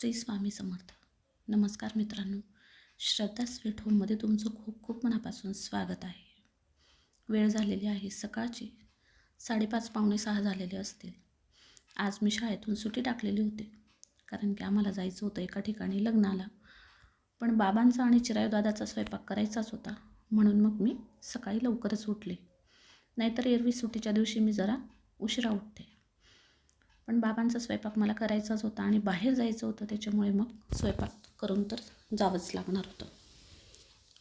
श्री स्वामी समर्थ. नमस्कार मित्रांनो. श्रद्धा स्वीट होममध्ये तुमचं खूप खूप मनापासून स्वागत आहे. वेळ झालेली आहे सकाळची. साडेपाच पावणे सहा झालेले असतील. आज मी शाळेतून सुट्टी टाकलेली होती. कारण की आम्हाला जायचं होतं एका ठिकाणी लग्नाला. पण बाबांचा आणि चिरायदादाचा स्वयंपाक करायचाच होता. म्हणून मग मी सकाळी लवकरच उठले. नाहीतर एरवी सुट्टीच्या दिवशी मी जरा उशिरा उठते. पण बाबांचा स्वयंपाक मला करायचाच होता आणि बाहेर जायचं होतं त्याच्यामुळे मग स्वयंपाक करून तर जावंच लागणार होतं.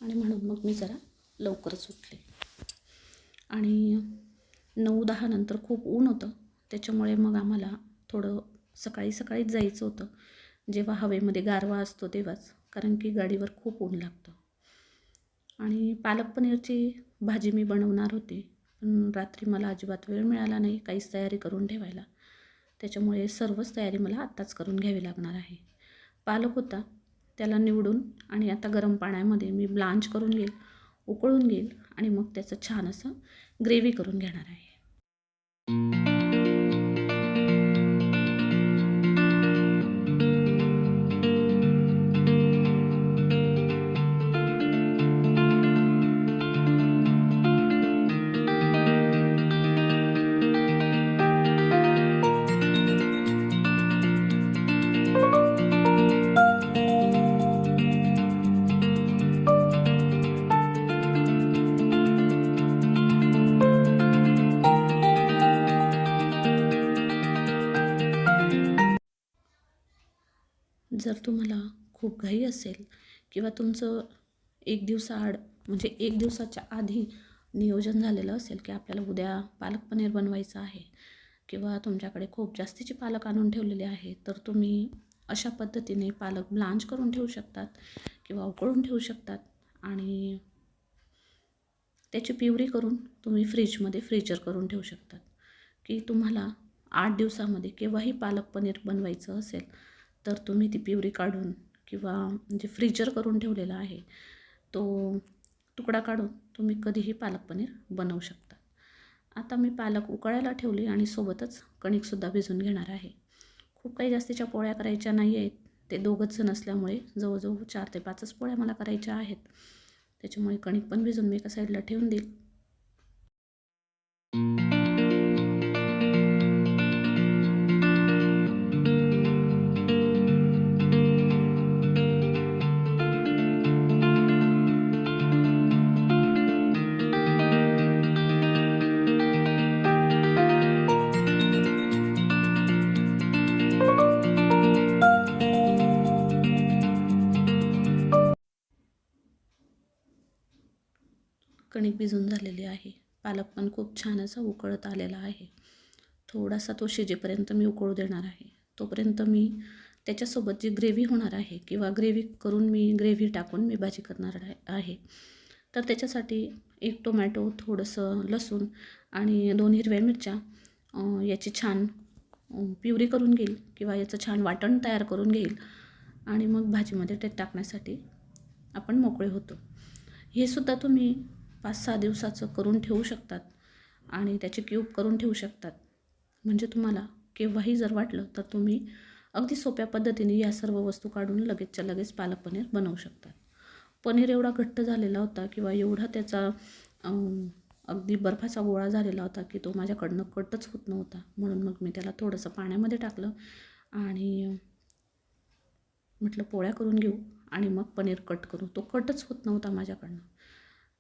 आणि म्हणून मग मी जरा लवकरच उठले. आणि नऊ दहा नंतर खूप ऊन होतं त्याच्यामुळे मग आम्हाला थोडं सकाळी सकाळीच जायचं होतं. जेव्हा हवेमध्ये गारवा असतो तेव्हाच कारण की गाडीवर खूप ऊन लागतं. आणि पालक पनीरची भाजी मी बनवणार होती पण रात्री मला अजिबात वेळ मिळाला नाही काहीच तयारी करून ठेवायला. त्याच्यामुळे सर्वच तयारी मला आत्ताच करून घ्यावी लागणार आहे. पालक होता त्याला निवडून आणि आता गरम पाण्यामध्ये मी ब्लांच करून घेईल उकळून घेईल आणि मग त्याचं छान असं ग्रेव्ही करून घेणार आहे. जर तुम्हाला खूप घाई असेल किंवा तुमचं एक दिवसाआड म्हणजे एक दिवसाच्या आधी नियोजन झालेलं असेल की आपल्याला उद्या पालक पनीर बनवायचं आहे किंवा तुमच्याकडे खूप जास्तीचे पालक आणून ठेवलेले आहे तर तुम्ही अशा पद्धतीने पालक ब्लांच करून ठेवू शकतात किंवा उकळून ठेवू शकतात आणि त्याची प्युरी करून तुम्ही फ्रीजमध्ये फ्रीजर करून ठेवू शकतात. की तुम्हाला आठ दिवसामध्ये केव्हाही पालक पनीर बनवायचं असेल तर तुम्ही ती प्युरी काढून किंवा म्हणजे फ्रीजर करून ठेवलेला आहे तो तुकडा काढून तुम्ही कधीही पालक पनीर बनवू शकता. आता मी पालक उकळायला ठेवली आणि सोबतच कणिकसुद्धा भिजून घेणार आहे. खूप काही जास्तीच्या पोळ्या करायच्या नाही आहेत. ते दोघंच जण असल्यामुळे जवळजवळ चार ते पाचच पोळ्या मला करायच्या आहेत. त्याच्यामुळे कणिक पण भिजून मी एका साईडला ठेवून देईल. पाणी भिजून झालेली आहे. पालक पण खूप छान असा उकळत आलेला आहे. थोडासा तो शिजेपर्यंत मी उकळू देणार आहे. तोपर्यंत मी त्याच्यासोबत जी ग्रेव्ही होणार आहे किंवा ग्रेव्ही करून मी ग्रेव्ही टाकून मी भाजी करणार आहे- तर त्याच्यासाठी एक टोमॅटो थोडंसं लसूण आणि दोन हिरव्या मिरच्या याची छान प्युरी करून घेईल किंवा याचं छान वाटण तयार करून घेईल आणि मग भाजीमध्ये ते टाकण्यासाठी आपण मोकळे होतो. हे सुद्धा तुम्ही पाच सहा दिवसाचं करून ठेवू शकतात आणि त्याचे क्यूब करून ठेवू शकतात. म्हणजे तुम्हाला केव्हाही जर वाटलं तर तुम्ही अगदी सोप्या पद्धतीने या सर्व वस्तू काढून लगेचच्या लगेच पालक पनीर बनवू शकतात. पनीर एवढा घट्ट झालेला होता किंवा एवढा त्याचा अगदी बर्फाचा गोळा झालेला होता की तो माझ्याकडनं कटच होत नव्हता. म्हणून मग मी त्याला थोडंसं पाण्यामध्ये टाकलं आणि म्हटलं पोळ्या करून घेऊ आणि मग पनीर कट करू. तो कटच होत नव्हता माझ्याकडनं.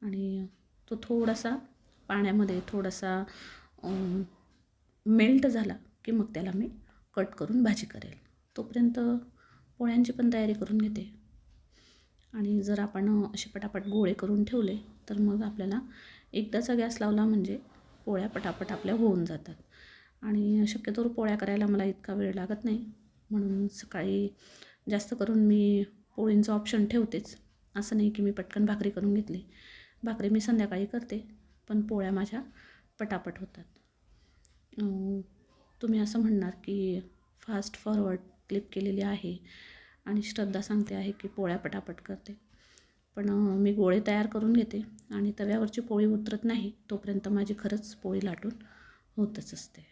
आणि तो थोडासा पाण्यामध्ये थोडासा मेल्ट झाला की मग त्याला मी कट करून भाजी करेल. तोपर्यंत पोळ्यांची पण तयारी करून घेते. आणि जर आपण असे पटापट गोळे करून ठेवले तर मग आपल्याला एकदाचा गॅस लावला म्हणजे पोळ्या पटापट आपल्या होऊन जातात. आणि शक्यतोवर पोळ्या करायला मला इतका वेळ लागत नाही. म्हणून सकाळी जास्त करून मी पोळींचं ऑप्शन ठेवतेच. असं नाही की मी पटकन भाकरी करून घेतली. भाकरी मी संध्याकाळी करते पण पोळ्या माझ्या पटापट होतात. तुम्ही असं म्हणणार की फास्ट फॉरवर्ड क्लिप केलेली आहे आणि श्रद्धा सांगते आहे की पोळ्या पटापट करते. पण मी गोळे तयार करून घेते आणि तव्यावरची पोळी उतरत नाही तोपर्यंत माझी खरंच पोळी लाटून होतच असते.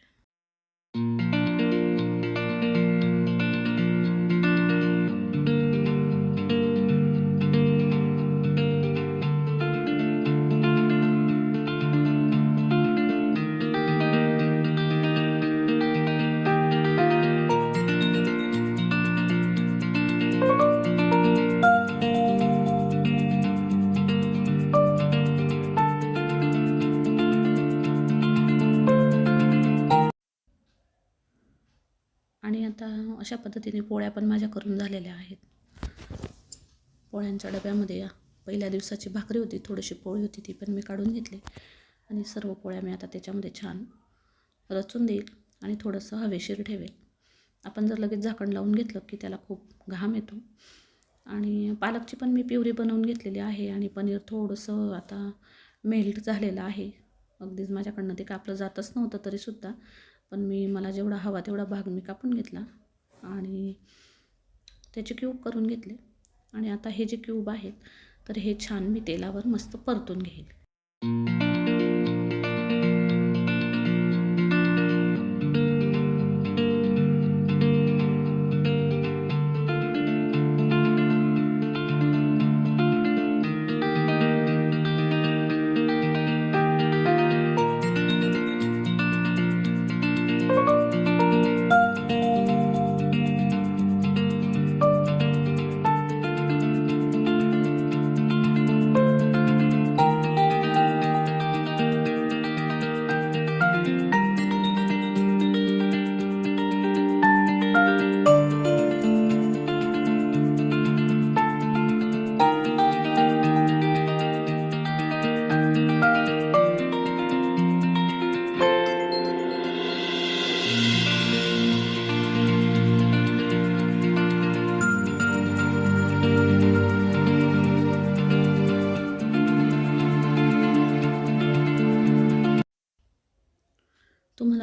अशा पद्धतीने पोळ्या पण माझ्या करून झालेल्या आहेत. पोळ्यांच्या डब्यामध्ये पहिल्या दिवसाची भाकरी होती थोडीशी पोळी होती ती पण मी काढून घेतली. आणि सर्व पोळ्या मी आता त्याच्यामध्ये छान रचून देईल आणि थोडंसं हवेशीर ठेवेल. आपण जर लगेच झाकण लावून घेतलं की त्याला खूप घाम येतो. आणि पालकची पण मी प्युरी बनवून घेतलेली आहे आणि पनीर थोडंसं आता मेल्ट झालेलं आहे. अगदीच माझ्याकडनं ते कापलं जातच नव्हतं तरीसुद्धा पण मी मला जेवढा हवा तेवढा भाग मी कापून घेतला. आणि त्याचे क्यूब करून घेतले. आणि आता हे जे क्यूब आहेत तर हे छान मी तेलावर मस्त परतून घेईल.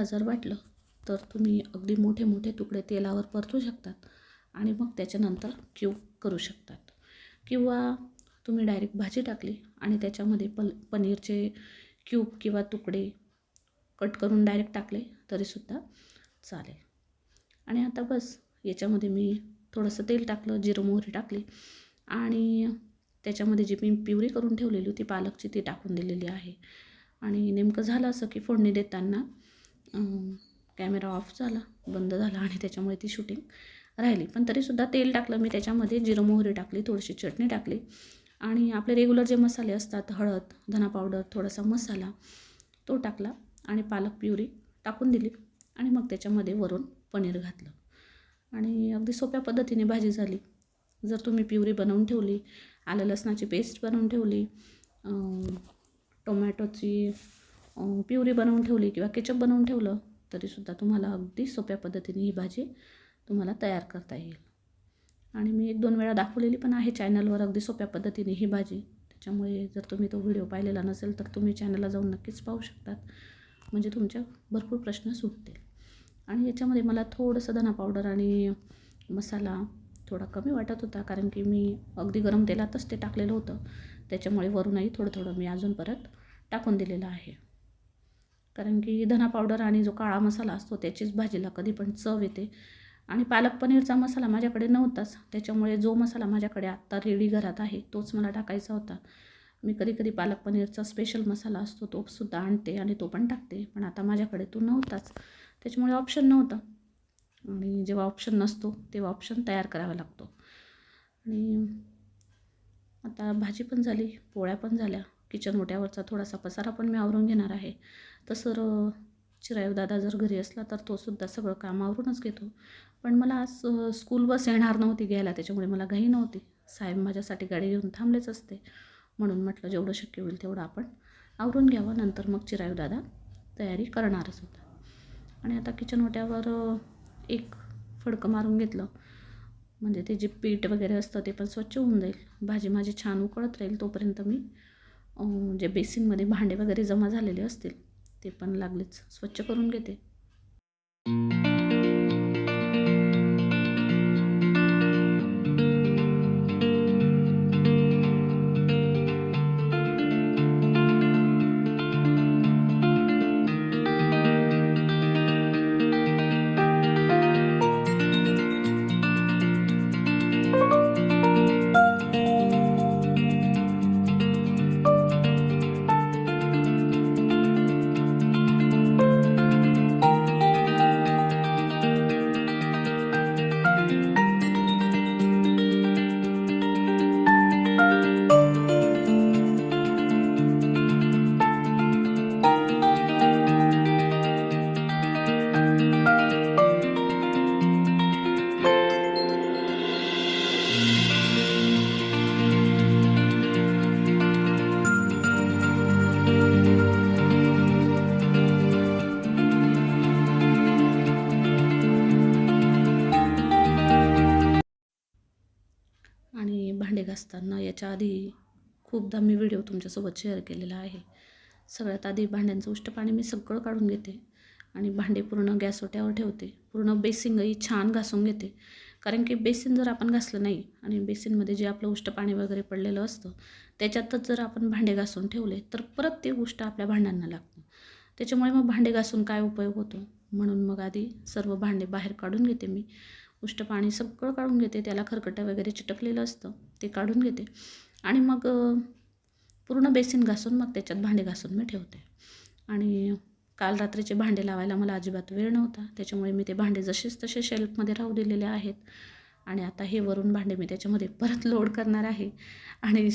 तुम्हाला जर वाटलं तर तुम्ही अगदी मोठे मोठे तुकडे तेलावर परतू शकतात आणि मग त्याच्यानंतर क्यूब करू शकतात. किंवा तुम्ही डायरेक्ट भाजी टाकली आणि त्याच्यामध्ये पल पनीरचे क्यूब किंवा तुकडे कट करून डायरेक्ट टाकले तरीसुद्धा चालेल. आणि आता बस याच्यामध्ये मी थोडंसं तेल टाकलं जिरं मोहरी टाकली आणि त्याच्यामध्ये जी मी प्युरी करून ठेवलेली होती पालकची ती टाकून दिलेली आहे. आणि नेमकं झालं असं की फोडणी देताना कॅमेरा ऑफ झाला बंद झाला आणि त्याच्यामुळे ती शूटिंग राहिली. पण तरीसुद्धा तेल टाकलं मी त्याच्यामध्ये जिरं मोहरी टाकली थोडीशी चटणी टाकली आणि आपले रेग्युलर जे मसाले असतात हळद धना पावडर थोडासा मसाला तो टाकला आणि पालक प्युरी टाकून दिली आणि मग त्याच्यामध्ये वरून पनीर घातलं. आणि अगदी सोप्या पद्धतीने भाजी झाली. जर तुम्ही प्युरी बनवून ठेवली आलं लसणाची पेस्ट बनवून ठेवली टोमॅटोची प्युरी बनवून ठेवली किंवा केचप बनवून ठेवलं तरीसुद्धा तुम्हाला अगदी सोप्या पद्धतीने ही भाजी तुम्हाला तयार करता येईल. आणि मी एक दोन वेळा दाखवलेली पण आहे चॅनलवर अगदी सोप्या पद्धतीने ही भाजी. त्याच्यामुळे जर तुम्ही तो व्हिडिओ पाहिलेला नसेल तर तुम्ही चॅनलला जाऊन नक्कीच पाहू शकतात. म्हणजे तुमच्या भरपूर प्रश्न सुटतील. आणि याच्यामध्ये मला थोडंसं धना पावडर आणि मसाला थोडा कमी वाटत होता कारण की मी अगदी गरम तेलातच ते टाकलेलं होतं. त्याच्यामुळे वरूनही थोडं थोडं मी अजून परत टाकून दिलेलं आहे. कारण की धना पावडर आणि जो काळा मसाला असतो त्याचीच भाजीला कधी पण चव येते. आणि पालक पनीरचा मसाला माझ्याकडे नव्हताच. त्याच्यामुळे जो मसाला माझ्याकडे आत्ता रेडी घरात आहे तोच मला टाकायचा होता. मी कधी कधी पालक पनीरचा स्पेशल मसाला असतो तो सुद्धा आणते आणि तो पण टाकते. पण आता माझ्याकडे तो नव्हताच. त्याच्यामुळे ऑप्शन नव्हता. आणि जेव्हा ऑप्शन नसतो तेव्हा ऑप्शन तयार करावा लागतो. आणि आता भाजी पण झाली पोळ्या पण झाल्या. किचन ओट्यावरचा थोडासा पसारा पण मी आवरून घेणार आहे. तसं चिरायू दादा जर घरी असला तर तो सुद्धा सगळं काम आवरूनच घेतो. पण मला आज स्कूल बस येणार नव्हती घ्यायला त्याच्यामुळे मला घाई नव्हती. साहेब माझ्यासाठी गाडी घेऊन थांबलेच असते. म्हणून म्हटलं जेवढं शक्य होईल तेवढं आपण आवरून घ्यावं नंतर मग चिरायू दादा तयारी करणारच होता. आणि आता किचन ओट्यावर एक फडकं मारून घेतलं. म्हणजे ते जे पीठ वगैरे असतं ते पण स्वच्छ होऊन जाईल. भाजी माझी छान उकळत राहील तोपर्यंत मी जे बेसिनमध्ये भांडे वगैरे जमा झालेले असतील ते पण लागलेच. स्वच्छ करून घेते. आणि भांडे घासताना याच्या आधी खूपदा मी व्हिडिओ तुमच्यासोबत शेअर केलेला आहे. सगळ्यात आधी भांड्यांचं उष्ट पाणी मी सगळं काढून घेते आणि भांडे पूर्ण गॅसोट्यावर ठेवते. पूर्ण बेसिंगही छान घासून घेते. कारण की बेसिन जर आपण घासलं नाही आणि बेसिनमध्ये जे आपलं उष्ट पाणी वगैरे पडलेलं असतं त्याच्यातच जर आपण भांडे घासून ठेवले तर परत ते गोष्ट आपल्या भांड्यांना लागतं. त्याच्यामुळे मग भांडे घासून काय उपयोग होतो? म्हणून मग आधी सर्व भांडे बाहेर काढून घेते मी. उष्ट पाणी सगळं काढून घेते त्याला खरकटं वगैरे चिटकलेलं असतं ते काढून घेते. आणि मग पूर्ण बेसिन घासून मग त्याच्यात भांडे घासून मी ठेवते. आणि काल रात्रीचे भांडे लावायला मला अजिबात वेळ नव्हता त्याच्यामुळे मी ते भांडे जसेच तसे शेल्फमध्ये राहू दिलेले आहेत. आणि आता हे वरून भांडे मी त्याच्यामध्ये परत लोड करणार आहे. आणि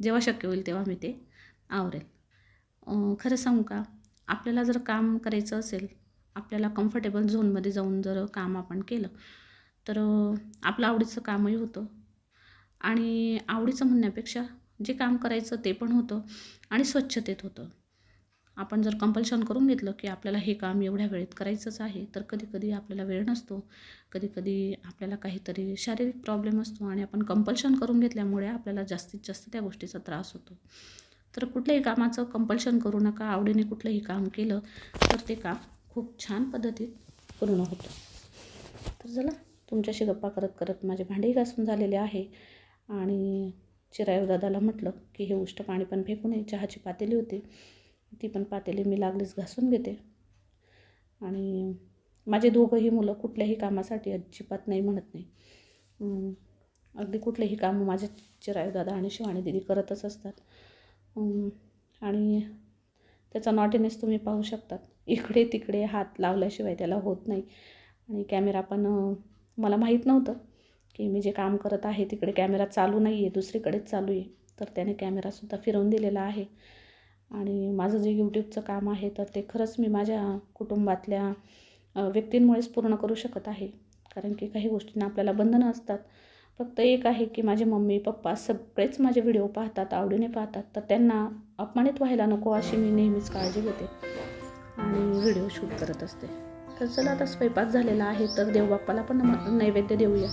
जेव्हा शक्य होईल तेव्हा मी ते आवरेल. खरं सांगू का? आपल्याला जर काम करायचं असेल आपल्याला कम्फर्टेबल झोनमध्ये जाऊन जर काम आपण केलं तर आपलं आवडीचं कामही होतं. आणि आवडीचं म्हणण्यापेक्षा जे काम करायचं ते पण होतं आणि स्वच्छतेत होतं. आपण जर कंपल्शन करून घेतलं की आपल्याला हे काम एवढ्या वेळेत करायचंच आहे तर कधीकधी आपल्याला वेळ नसतो. कधीकधी आपल्याला काहीतरी शारीरिक प्रॉब्लेम असतो आणि आपण कंपल्शन करून घेतल्यामुळे आपल्याला जास्तीत जास्त त्या गोष्टीचा त्रास होतो. तर कुठल्याही कामाचं कंपल्शन करू नका आवडीने कुठलंही काम केलं तर ते काम खूप छान पद्धतीत पूर्ण होतं तर चला तुमच्याशी गप्पा करत करत माझे भांडेही घासून झालेले आहे आणि चिरायू दादाला म्हटलं की हे उष्ट पाणी पण फेकू नये चहाची पातेली होती. ती पण पातेली मी लागलीच घासून घेते. आणि माझे दोघंही मुलं कुठल्याही कामासाठी अजिबात नाही म्हणत नाही. अगदी कुठलेही कामं माझे चिरायूदादा आणि शिवाणी दिदी करतच असतात. आणि त्याचा नॉटेनेस तुम्ही पाहू शकतात. इकडे तिकडे हात लावल्याशिवाय त्याला होत नाही. आणि कॅमेरा पण मला माहीत नव्हतं की मी जे काम करत आहे तिकडे कॅमेरा चालू नाही आहे दुसरीकडेच चालू आहे. तर त्याने कॅमेरासुद्धा फिरवून दिलेला आहे. आणि माझं जे यूट्यूबचं काम आहे तर ते खरंच मी माझ्या कुटुंबातल्या व्यक्तींमुळेच पूर्ण करू शकत आहे. कारण की काही गोष्टींना आपल्याला बंधनं असतात. फक्त एक आहे की माझे मम्मी पप्पा सगळेच माझे व्हिडिओ पाहतात आवडीने पाहतात. तर त्यांना अपमानित व्हायला नको अशी मी नेहमीच काळजी घेते. आणि व्हिडिओ शूट करत असते. तर चला आता स्वयंपाक झालेला आहे तर देवबाप्पाला पण नैवेद्य देऊया.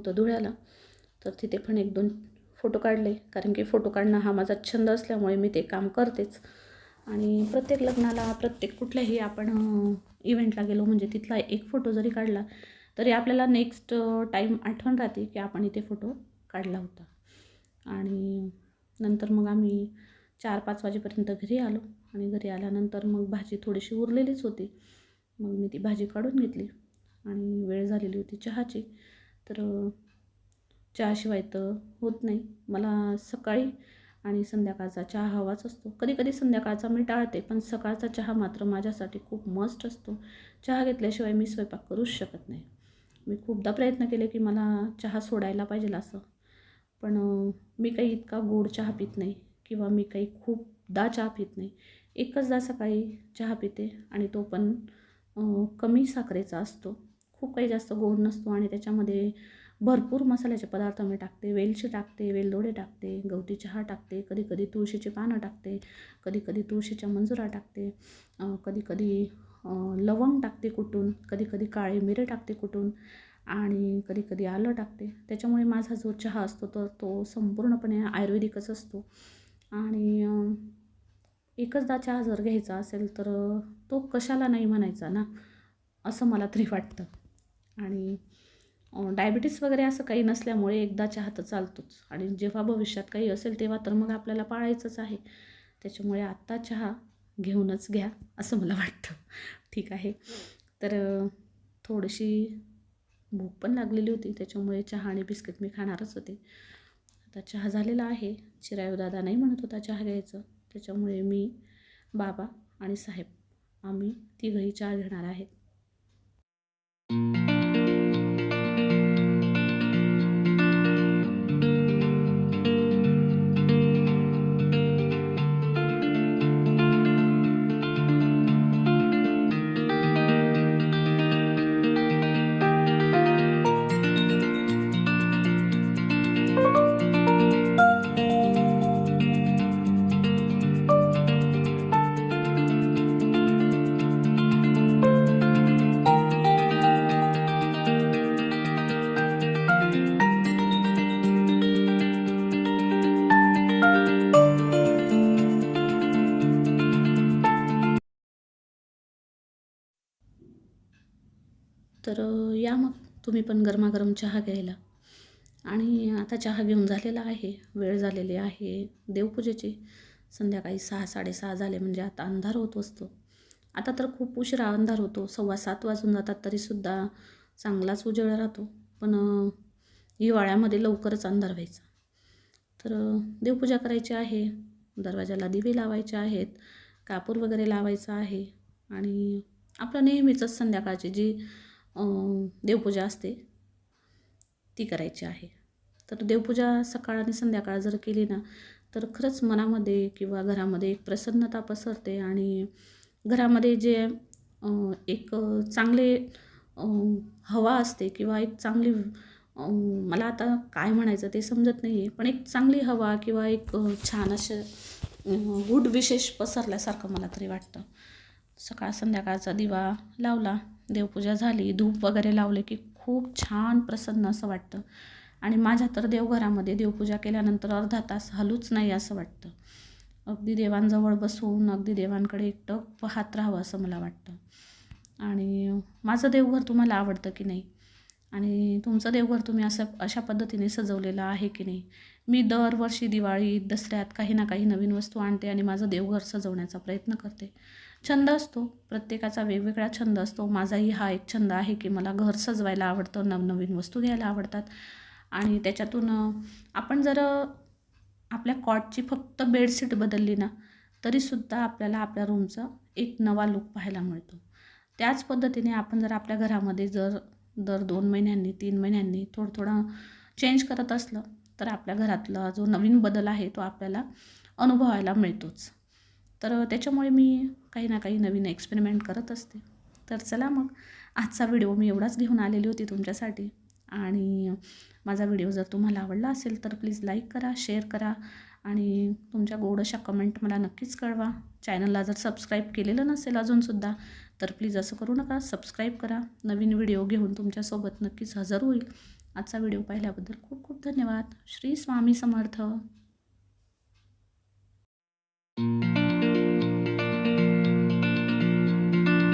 होतं धुळ्याला. तर तिथे पण एक दोन फोटो काढले. कारण की फोटो काढणं हा माझा छंद असल्यामुळे मी ते काम करतेच. आणि प्रत्येक लग्नाला प्रत्येक कुठल्याही आपण इव्हेंटला गेलो म्हणजे तिथला एक फोटो जरी काढला तरी आपल्याला नेक्स्ट टाईम आठवण राहते की आपण इथे फोटो काढला होता. आणि नंतर मग आम्ही चार पाच वाजेपर्यंत घरी आलो. आणि घरी आल्यानंतर मग भाजी थोडीशी उरलेलीच होती. मग मी ती भाजी काढून घेतली. आणि वेळ झालेली होती चहाची. तर चहाशिवाय तर होत नाही. मला सकाळी आणि संध्याकाळचा चहा हवाच असतो. कधी कधी संध्याकाळचा मी टाळते पण सकाळचा चहा मात्र माझ्यासाठी खूप मस्ट असतो. चहा घेतल्याशिवाय मी स्वयंपाक करूच शकत नाही. मी खूपदा प्रयत्न केले की मला चहा सोडायला पाहिजे असं. पण मी काही इतका गोड चहा पित नाही किंवा मी काही खूपदा चहा पित नाही. एकचदा सकाळी चहा पिते आणि तो पण कमी साखरेचा असतो. खूप काही जास्त गोड नसतो आणि त्याच्यामध्ये भरपूर मसाल्याचे पदार्थ मी टाकते. वेलची टाकते वेलदोडे टाकते गवती चहा टाकते कधी कधी तुळशीची पानं टाकते कधी कधी तुळशीच्या मंजुरा टाकते कधी कधी लवंग टाकते कुटून कधी कधी काळे मिरे टाकते कुटून आणि कधी कधी आलं टाकते. त्याच्यामुळे माझा जो चहा असतो तर तो संपूर्णपणे आयुर्वेदिकच असतो. आणि एकचदा चहा जर घ्यायचा असेल तर तो कशाला नाही म्हणायचा ना असं मला तरी वाटतं. आणि डायबिटीस वगैरे असं काही नसल्यामुळे एकदा चहा तर चालतोच. आणि जेव्हा भविष्यात काही असेल तेव्हा तर मग आपल्याला पाळायचंच आहे. त्याच्यामुळे आत्ता चहा घेऊनच घ्या असं मला वाटतं. ठीक आहे. तर थोडीशी भूक पण लागलेली होती त्याच्यामुळे चहा आणि बिस्किट मी खाणारच होते. आता चहा झालेला आहे. चिरायू दादा नाही म्हणत होता चहा घ्यायचं. त्याच्यामुळे मी बाबा आणि साहेब आम्ही तिघही चहा घेणार आहेत. तुम्ही पण गरमागरम चहा घ्यायला. आणि आता चहा घेऊन झालेला आहे. वेळ झालेली आहे. देवपूजेची संध्याकाळी सहा साडेसहा झाले म्हणजे आता अंधार होत असतो. आता तर खूप उशिरा अंधार होतो. सव्वा सात वाजून जातात तरीसुद्धा चांगलाच उजेड राहतो. पण हिवाळ्यामध्ये लवकरच अंधार व्हायचा. तर देवपूजा करायची आहे. दरवाजाला दिवे लावायचे आहेत. कापूर वगैरे लावायचा आहे. आणि आपलं नेहमीचंच संध्याकाळची जी देवपूजा असते ती करायची आहे. तर देवपूजा सकाळ आणि संध्याकाळ जर केली ना तर खरंच मनामध्ये किंवा घरामध्ये एक प्रसन्नता पसरते आणि घरामध्ये जे एक चांगले हवा असते किंवा एक चांगली मला आता काय म्हणायचं ते समजत नाही आहे पण एक चांगली हवा किंवा एक छान असं अ, गुड विशेष पसरल्यासारखं मला तरी वाटतं. सकाळ संध्याकाळचा दिवा लावला देवपूजा झाली धूप वगैरे लावले की खूप छान प्रसन्न असं वाटतं. आणि माझ्या तर देवघरामध्ये देवपूजा केल्यानंतर अर्धा तास हलूच नाही असं वाटतं. अगदी देवांजवळ बसून अगदी देवांकडे एकटक पाहत राहावं असं मला वाटतं. आणि माझं देवघर तुम्हाला आवडतं की नाही? आणि तुमचं देवघर तुम्ही असं अशा पद्धतीने सजवलेलं आहे की नाही? मी दरवर्षी दिवाळी दसऱ्यात काही ना काही नवीन वस्तू आणते आणि माझं देवघर सजवण्याचा प्रयत्न करते. छंद असतो. प्रत्येकाचा वेगवेगळा छंद असतो. माझाही हा एक छंद आहे की मला घर सजवायला आवडतं नवनवीन वस्तू घ्यायला आवडतात. आणि त्याच्यातून आपण जर आपल्या कॉटची फक्त बेडशीट बदलली ना तरीसुद्धा आपल्याला आपल्या रूमचा एक नवा लुक पाहायला मिळतो. त्याच पद्धतीने आपण जर आपल्या घरामध्ये जर दर दोन महिन्यांनी तीन महिन्यांनी थोडं थोडं चेंज करत असलं तर आपल्या घरातला जो नवीन बदल आहे तो आपल्याला अनुभवायला मिळतोच. तर त्याच्यामुळे मी काही ना काही नवीन एक्सपेरिमेंट करत असते. तर चला मग आजचा व्हिडिओ मी एवढाच घेऊन आलेली होती तुमच्यासाठी. आणि माझा व्हिडिओ जर तुम्हाला आवडला असेल तर प्लीज लाईक करा शेअर करा आणि तुमच्या गोड अशा कमेंट मला नक्कीच कळवा. चॅनलला जर सबस्क्राईब केलेलं नसेल अजूनसुद्धा तर प्लीज असं करू नका. सबस्क्राईब करा. नवीन व्हिडिओ घेऊन तुमच्यासोबत नक्कीच हजर होईल. आजचा व्हिडिओ पाहिल्याबद्दल खूप खूप धन्यवाद. श्री स्वामी समर्थ.